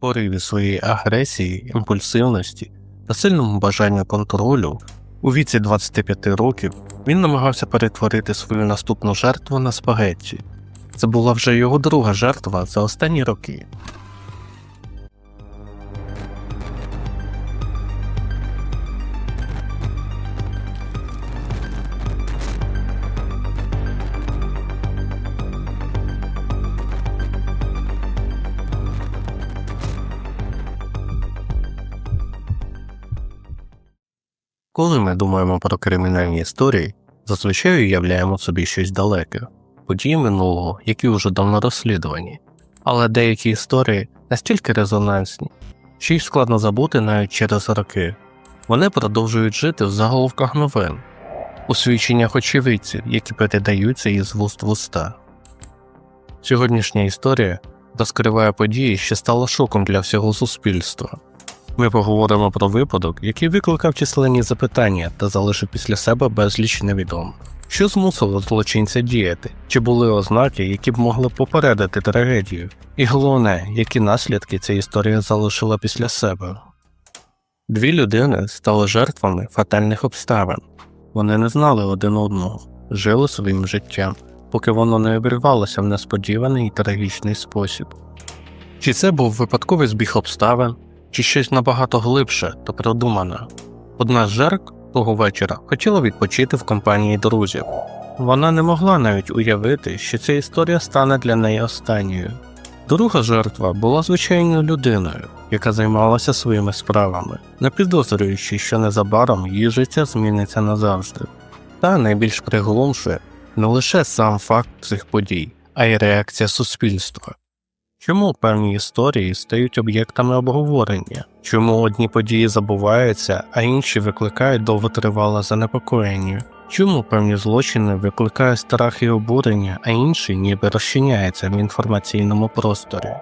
пориві своєї агресії, імпульсивності та сильному бажанню контролю, у віці 25 років він намагався перетворити свою наступну жертву на спагетті. Це була вже його друга жертва за останні роки. Коли ми думаємо про кримінальні історії, зазвичай уявляємо собі щось далеке, події минулого, які вже давно розслідувані. Але деякі історії настільки резонансні, що їх складно забути навіть через роки. Вони продовжують жити в заголовках новин, у свідченнях очевидців, які передаються із вуст в уста. Сьогоднішня історія розкриває події, що стало шоком для всього суспільства. Ми поговоримо про випадок, який викликав численні запитання та залишив після себе безліч невідомих. Що змусило злочинця діяти? Чи були ознаки, які б могли попередити трагедію? І головне, які наслідки ця історія залишила після себе? Дві людини стали жертвами фатальних обставин. Вони не знали один одного, жили своїм життям, поки воно не обірвалося в несподіваний і трагічний спосіб. Чи це був випадковий збіг обставин, чи щось набагато глибше та продумане. Одна з жертв того вечора хотіла відпочити в компанії друзів. Вона не могла навіть уявити, що ця історія стане для неї останньою. Друга жертва була звичайною людиною, яка займалася своїми справами, не підозрюючи, що незабаром її життя зміниться назавжди. Та найбільш приголомшує не лише сам факт цих подій, а й реакція суспільства. Чому певні історії стають об'єктами обговорення? Чому одні події забуваються, а інші викликають довготривале занепокоєння? Чому певні злочини викликають страх і обурення, а інші ніби розчиняються в інформаційному просторі?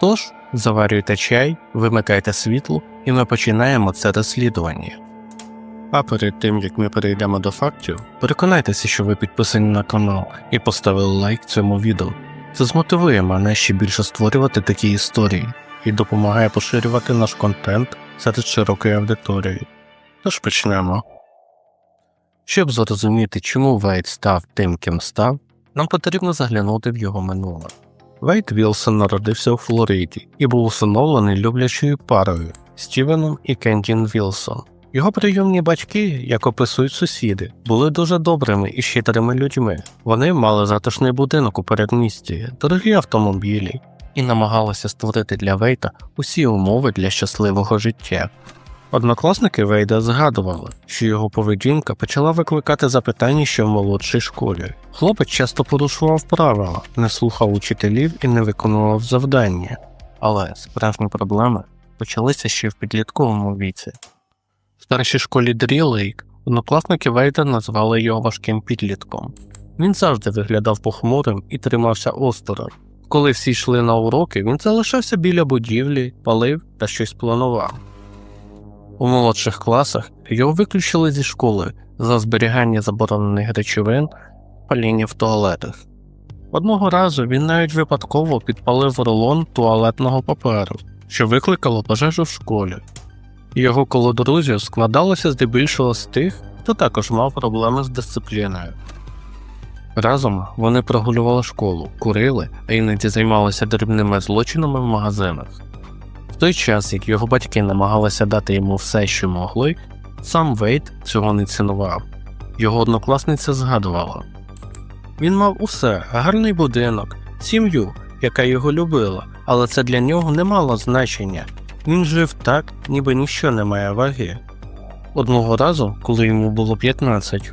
Тож, заварюйте чай, вимикайте світло, і ми починаємо це розслідування. А перед тим як ми перейдемо до фактів, переконайтеся, що ви підписані на канал і поставили лайк цьому відео. Це змотивує мене ще більше створювати такі історії і допомагає поширювати наш контент серед широкої аудиторії. Тож почнемо. Щоб зрозуміти, чому Вейт став тим, ким став, нам потрібно заглянути в його минуле. Вейт Вілсон народився у Флориді і був усиновлений люблячою парою Стівеном і Кендін Вілсон. Його прийомні батьки, як описують сусіди, були дуже добрими і щедрими людьми. Вони мали затишний будинок у передмісті, дорогі автомобілі і намагалися створити для Вейта усі умови для щасливого життя. Однокласники Вейда згадували, що його поведінка почала викликати запитання ще в молодшій школі. Хлопець часто порушував правила, не слухав учителів і не виконував завдання. Але справжні проблеми почалися ще в підлітковому віці. Старшій школі Дрілейк однокласники Вейда назвали його важким підлітком. Він завжди виглядав похмурим і тримався осторонь. Коли всі йшли на уроки, він залишався біля будівлі, палив та щось планував. У молодших класах його виключили зі школи за зберігання заборонених речовин, паління в туалетах. Одного разу він навіть випадково підпалив рулон туалетного паперу, що викликало пожежу в школі. Його коло друзів складалося здебільшого з тих, хто також мав проблеми з дисципліною. Разом вони прогулювали школу, курили, а іноді займалися дрібними злочинами в магазинах. В той час, як його батьки намагалися дати йому все, що могли, сам Вейт цього не цінував. Його однокласниця згадувала він мав усе гарний будинок, сім'ю, яка його любила, але це для нього не мало значення. Він жив так, ніби ніщо не має ваги. Одного разу, коли йому було 15,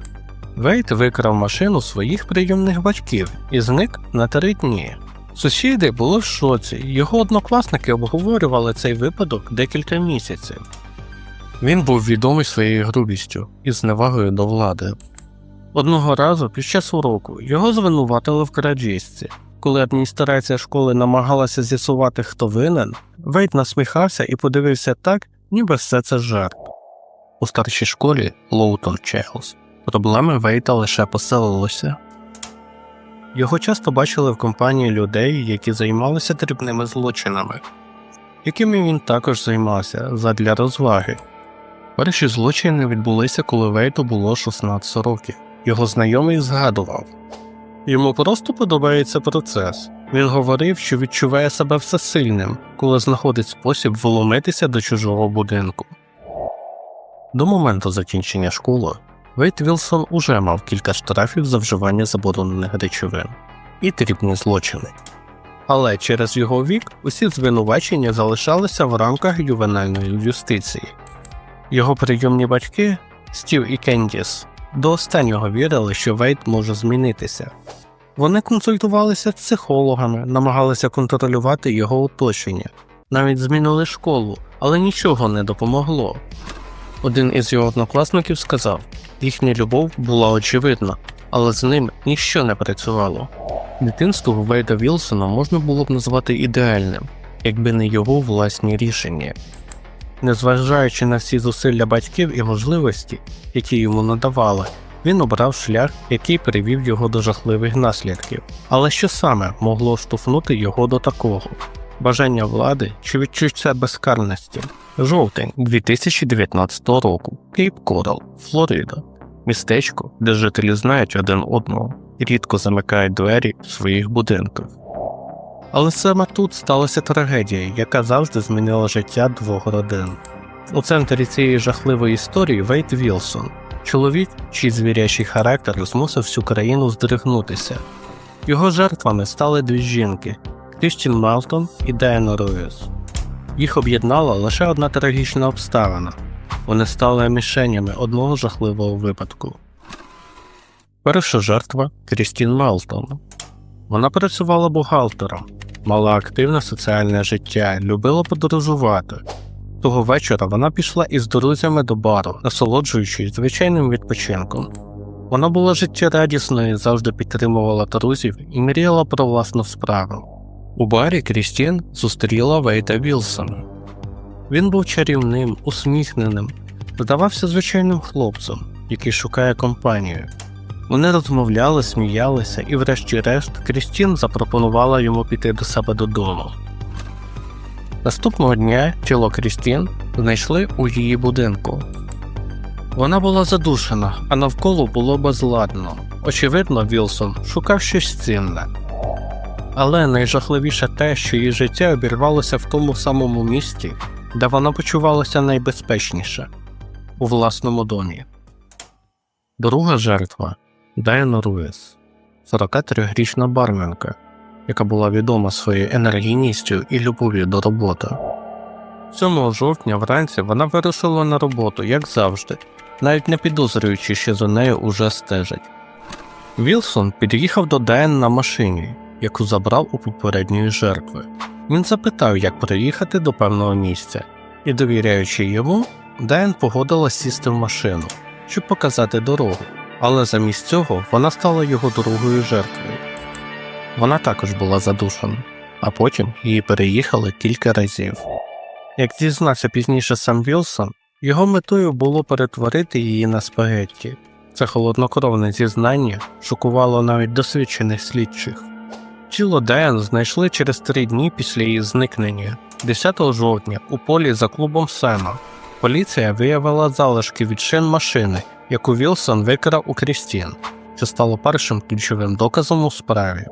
Вейт викрав машину своїх прийомних батьків і зник на три дні. Сусіди були в шоці, його однокласники обговорювали цей випадок декілька місяців. Він був відомий своєю грубістю і зневагою до влади. Одного разу під час уроку його звинуватили в крадіжці. Коли адміністрація школи намагалася з'ясувати, хто винен, Вейт насміхався і подивився так, ніби все це жарт. У старшій школі Лоутон Чейлз проблеми Вейта лише посилилися. Його часто бачили в компанії людей, які займалися дрібними злочинами. якими він також займався задля розваги. Перші злочини відбулися, коли Вейту було 16 років. Його знайомий згадував. Йому просто подобається процес. Він говорив, що відчуває себе всесильним, коли знаходить спосіб вломитися до чужого будинку. До моменту закінчення школи Вейт Вілсон уже мав кілька штрафів за вживання заборонених речовин і дрібні злочини. Але через його вік усі звинувачення залишалися в рамках ювенальної юстиції. Його прийомні батьки, Стів і Кендіс, до останнього вірили, що Вейт може змінитися. Вони консультувалися з психологами, намагалися контролювати його оточення, навіть змінили школу, але нічого не допомогло. Один із його однокласників сказав, їхня любов була очевидна, але з ним ніщо не працювало. Дитинство Вейда Вілсона можна було б назвати ідеальним, якби не його власні рішення. Незважаючи на всі зусилля батьків і можливості, які йому надавали, він обрав шлях, який привів його до жахливих наслідків. Але що саме могло штовхнути його до такого? Бажання влади чи відчуття безкарності? Жовтень 2019 року. Кейп Корал, Флорида. Містечко, де жителі знають один одного рідко замикають двері в своїх будинках. Але саме тут сталася трагедія, яка завжди змінила життя двох родин. У центрі цієї жахливої історії Вейт Вілсон, чоловік, чий звірячий характер змусив всю країну здригнутися. Його жертвами стали дві жінки Крістін Малтон і Дайана Руїс. Їх об'єднала лише одна трагічна обставина вони стали мішенями одного жахливого випадку. Перша жертва Крістін Малтон. Вона працювала бухгалтером, мала активне соціальне життя, любила подорожувати. Того вечора вона пішла із друзями до бару, насолоджуючись звичайним відпочинком. Вона була життєрадісною, завжди підтримувала друзів і мріяла про власну справу. У барі Крістін зустріла Вейта Вілсона. Він був чарівним, усміхненим, здавався звичайним хлопцем, який шукає компанію. Вони розмовляли, сміялися, і, врешті-решт, Крістін запропонувала йому піти до себе додому. Наступного дня тіло Крістін знайшли у її будинку. Вона була задушена, а навколо було безладно. Очевидно, Вілсон шукав щось цінне. Але найжахливіше те, що її життя обірвалося в тому самому місці, де вона почувалася найбезпечніше у власному домі. Друга жертва Дайана Руїс, 43-річна барменка, яка була відома своєю енергійністю і любов'ю до роботи. 7 жовтня вранці вона вирушила на роботу, як завжди, навіть не підозрюючи, що за нею уже стежать. Вілсон під'їхав до Дайан на машині, яку забрав у попередньої жертви. Він запитав, як приїхати до певного місця, і, довіряючи йому, Дайан погодилась сісти в машину, щоб показати дорогу, але замість цього вона стала його другою жертвою. Вона також була задушена, а потім її переїхали кілька разів. Як зізнався пізніше сам Вілсон, його метою було перетворити її на спагетті. Це холоднокровне зізнання шокувало навіть досвідчених слідчих. Тіло Дайан знайшли через три дні після її зникнення, 10 жовтня, у полі за клубом Сема. Поліція виявила залишки від шин машини, яку Вілсон викрав у Крістін. Це стало першим ключовим доказом у справі.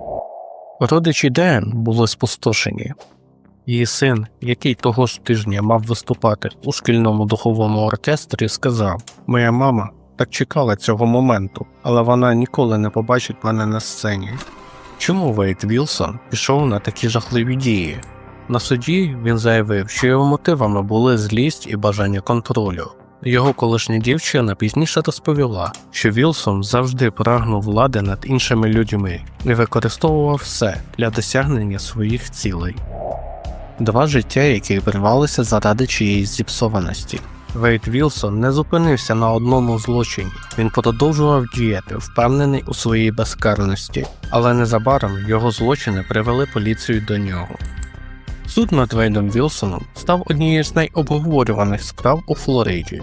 Родичі Ден були спустошені. Її син, який того ж тижня мав виступати у шкільному духовому оркестрі, сказав: Моя мама так чекала цього моменту, але вона ніколи не побачить мене на сцені. Чому Вейт Вілсон пішов на такі жахливі дії? На суді він заявив, що його мотивами були злість і бажання контролю. Його колишня дівчина пізніше розповіла, що Вілсон завжди прагнув влади над іншими людьми і використовував все для досягнення своїх цілей. Два життя, які обірвалися заради чиєїсь зіпсованості. Вейт Вілсон не зупинився на одному злочині, він продовжував діяти, впевнений у своїй безкарності, але незабаром його злочини привели поліцію до нього. Суд над Вейдом Вілсоном став однією з найобговорюваних справ у Флориді.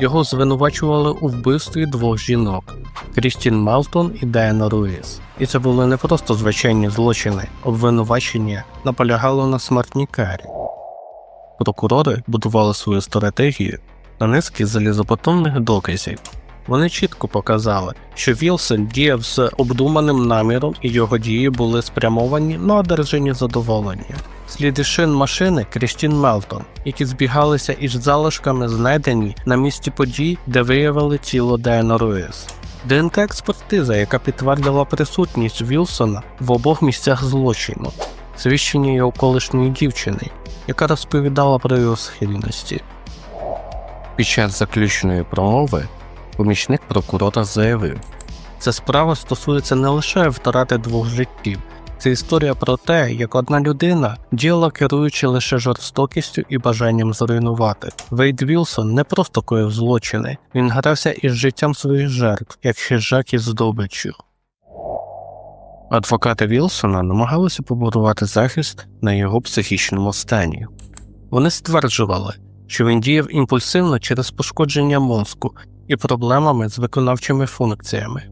Його звинувачували у вбивстві двох жінок Крістін Малтон і Дайана Руїс. І це були не просто звичайні злочини, обвинувачення наполягало на смертній карі. Прокурори будували свою стратегію на низки залізобетонних доказів. Вони чітко показали, що Вілсон діяв з обдуманим наміром і його дії були спрямовані на одержання задоволення. Сліди шин машини Крістін Мелтон, які збігалися із залишками, знайдені на місці подій, де виявили тіло Дайана Руїс. ДНК експертиза, яка підтвердила присутність Вілсона в обох місцях злочину, свідчення його колишньої дівчини, яка розповідала про його схильності. Під час заключної промови помічник прокурора заявив: ця справа стосується не лише втрати двох життів, це історія про те, як одна людина діяла керуючи лише жорстокістю і бажанням зруйнувати. Вейд Вілсон не просто коїв злочини, він грався із життям своїх жертв, як хижак із здобиччю. Адвокати Вілсона намагалися побудувати захист на його психічному стані. Вони стверджували, що він діяв імпульсивно через пошкодження мозку і проблемами з виконавчими функціями.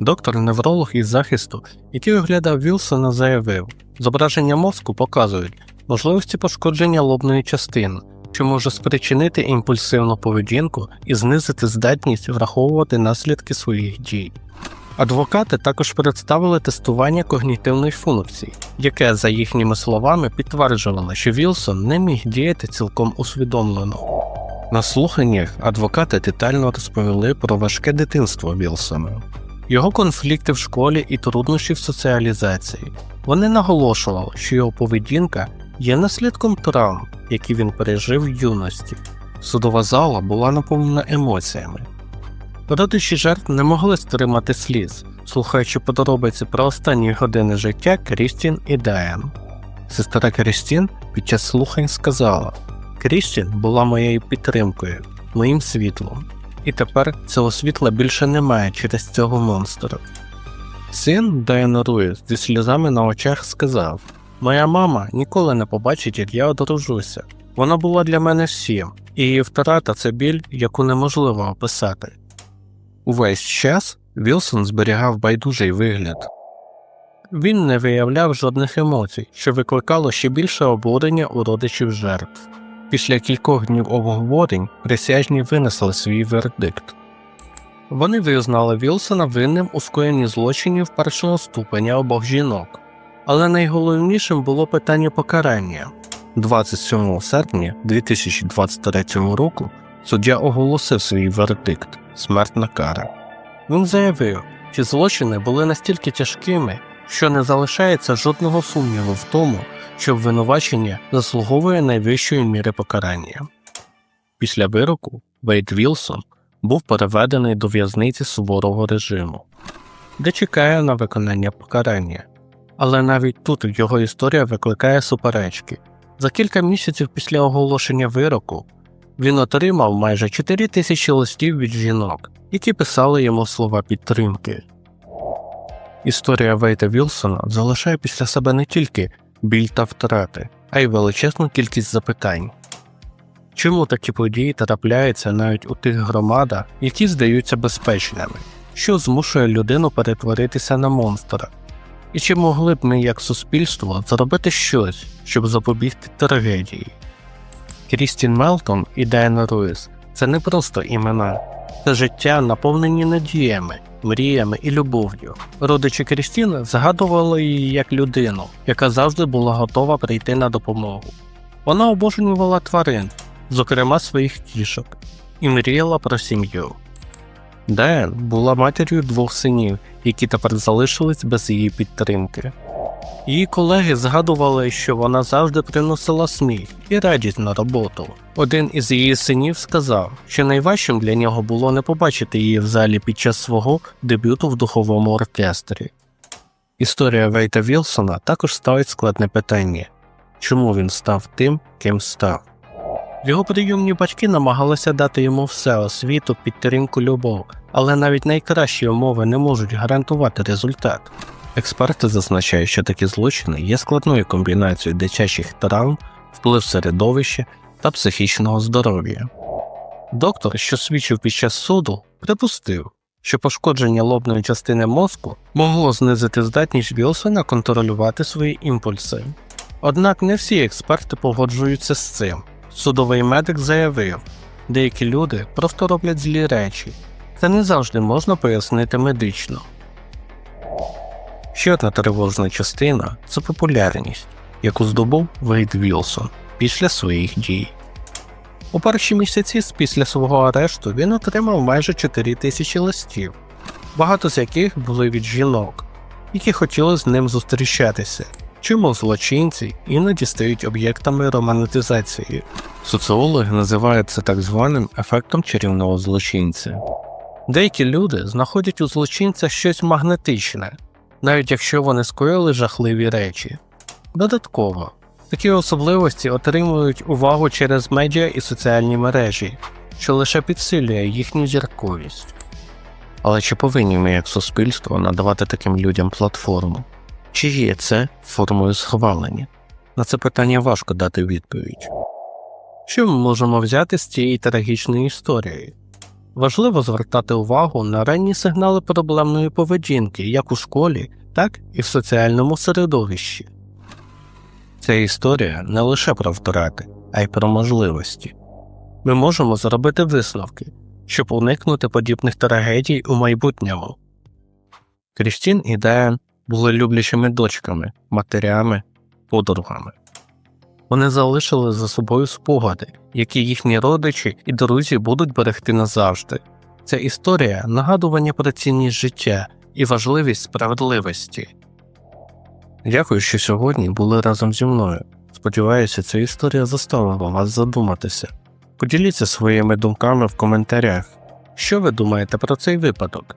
Доктор-невролог із захисту, який оглядав Вілсона, заявив, зображення мозку показують можливості пошкодження лобної частини, що може спричинити імпульсивну поведінку і знизити здатність враховувати наслідки своїх дій. Адвокати також представили тестування когнітивної функції, яке, за їхніми словами, підтверджувало, що Вілсон не міг діяти цілком усвідомлено. На слуханнях адвокати детально розповіли про важке дитинство Вілсона, його конфлікти в школі і труднощі в соціалізації. Вони наголошували, що його поведінка є наслідком травм, які він пережив в юності. Судова зала була наповнена емоціями. Родичі жертв не могли стримати сліз, слухаючи подробиці про останні години життя Крістін і Дайан. Сестра Крістін під час слухань сказала: Крістін була моєю підтримкою, моїм світлом, і тепер цього світла більше немає через цього монстра. Син Дайан Руїс зі сльозами на очах сказав: Моя мама ніколи не побачить, як я одружуся. Вона була для мене всім, і її втрата це біль, яку неможливо описати. Увесь час Вілсон зберігав байдужий вигляд. Він не виявляв жодних емоцій, що викликало ще більше обурення у родичів жертв. Після кількох днів обговорень присяжні винесли свій вердикт. Вони визнали Вілсона винним у скоєнні злочинів першого ступеня обох жінок, але найголовнішим було питання покарання. 27 серпня 2023 року суддя оголосив свій вердикт смертна кара. Він заявив, що злочини були настільки тяжкими, що не залишається жодного сумніву в тому, що обвинувачення заслуговує найвищої міри покарання. Після вироку Вейд Вілсон був переведений до в'язниці суворого режиму, де чекає на виконання покарання. Але навіть тут його історія викликає суперечки. За кілька місяців після оголошення вироку він отримав майже 4 тисячі листів від жінок, які писали йому слова підтримки. Історія Вейта Вілсона залишає після себе не тільки біль та втрати, а й величезну кількість запитань. Чому такі події трапляються навіть у тих громадах, які здаються безпечними, що змушує людину перетворитися на монстра? І чи могли б ми як суспільство зробити щось, щоб запобігти трагедії? Крістін Мелтон і Дайана Руїс це не просто імена, це життя, наповнені надіями, мріями і любов'ю. Родичі Крістіни згадували її як людину, яка завжди була готова прийти на допомогу. Вона обожнювала тварин, зокрема своїх кішок, і мріяла про сім'ю. Дайан була матір'ю двох синів, які тепер залишились без її підтримки. Її колеги згадували, що вона завжди приносила сміх і радість на роботу. Один із її синів сказав, що найважчим для нього було не побачити її в залі під час свого дебюту в духовому оркестрі. Історія Вейта Вілсона також ставить складне питання чому він став тим, ким став. Його прийомні батьки намагалися дати йому все освіту, підтримку, любов, але навіть найкращі умови не можуть гарантувати результат. Експерти зазначають, що такі злочини є складною комбінацією дитячих травм, вплив середовища та психічного здоров'я. Доктор, що свідчив під час суду, припустив, що пошкодження лобної частини мозку могло знизити здатність Вілсона контролювати свої імпульси. Однак не всі експерти погоджуються з цим. Судовий медик заявив, деякі люди просто роблять злі речі. Це не завжди можна пояснити медично. Ще одна тривожна частина це популярність, яку здобув Вейд Вілсон після своїх дій. У перші місяці після свого арешту він отримав майже 4 тисячі листів, багато з яких були від жінок, які хотіли з ним зустрічатися. Чому злочинці іноді стають об'єктами романтизації? Соціологи називають це так званим ефектом чарівного злочинця. Деякі люди знаходять у злочинця щось магнетичне, навіть якщо вони скоїли жахливі речі. Додатково, такі особливості отримують увагу через медіа і соціальні мережі, що лише підсилює їхню зірковість. Але чи повинні ми як суспільство надавати таким людям платформу? Чи є це формою схвалення? На це питання важко дати відповідь. Що ми можемо взяти з цієї трагічної історії? Важливо звертати увагу на ранні сигнали проблемної поведінки як у школі, так і в соціальному середовищі. Ця історія не лише про втрати, а й про можливості. Ми можемо зробити висновки, щоб уникнути подібних трагедій у майбутньому. Крістін і Дайан були люблячими дочками, матерями, подругами. Вони залишили за собою спогади, які їхні родичі і друзі будуть берегти назавжди. Ця історія нагадування про цінність життя і важливість справедливості. Дякую, що сьогодні були разом зі мною. Сподіваюся, ця історія заставила вас задуматися. Поділіться своїми думками в коментарях. Що ви думаєте про цей випадок?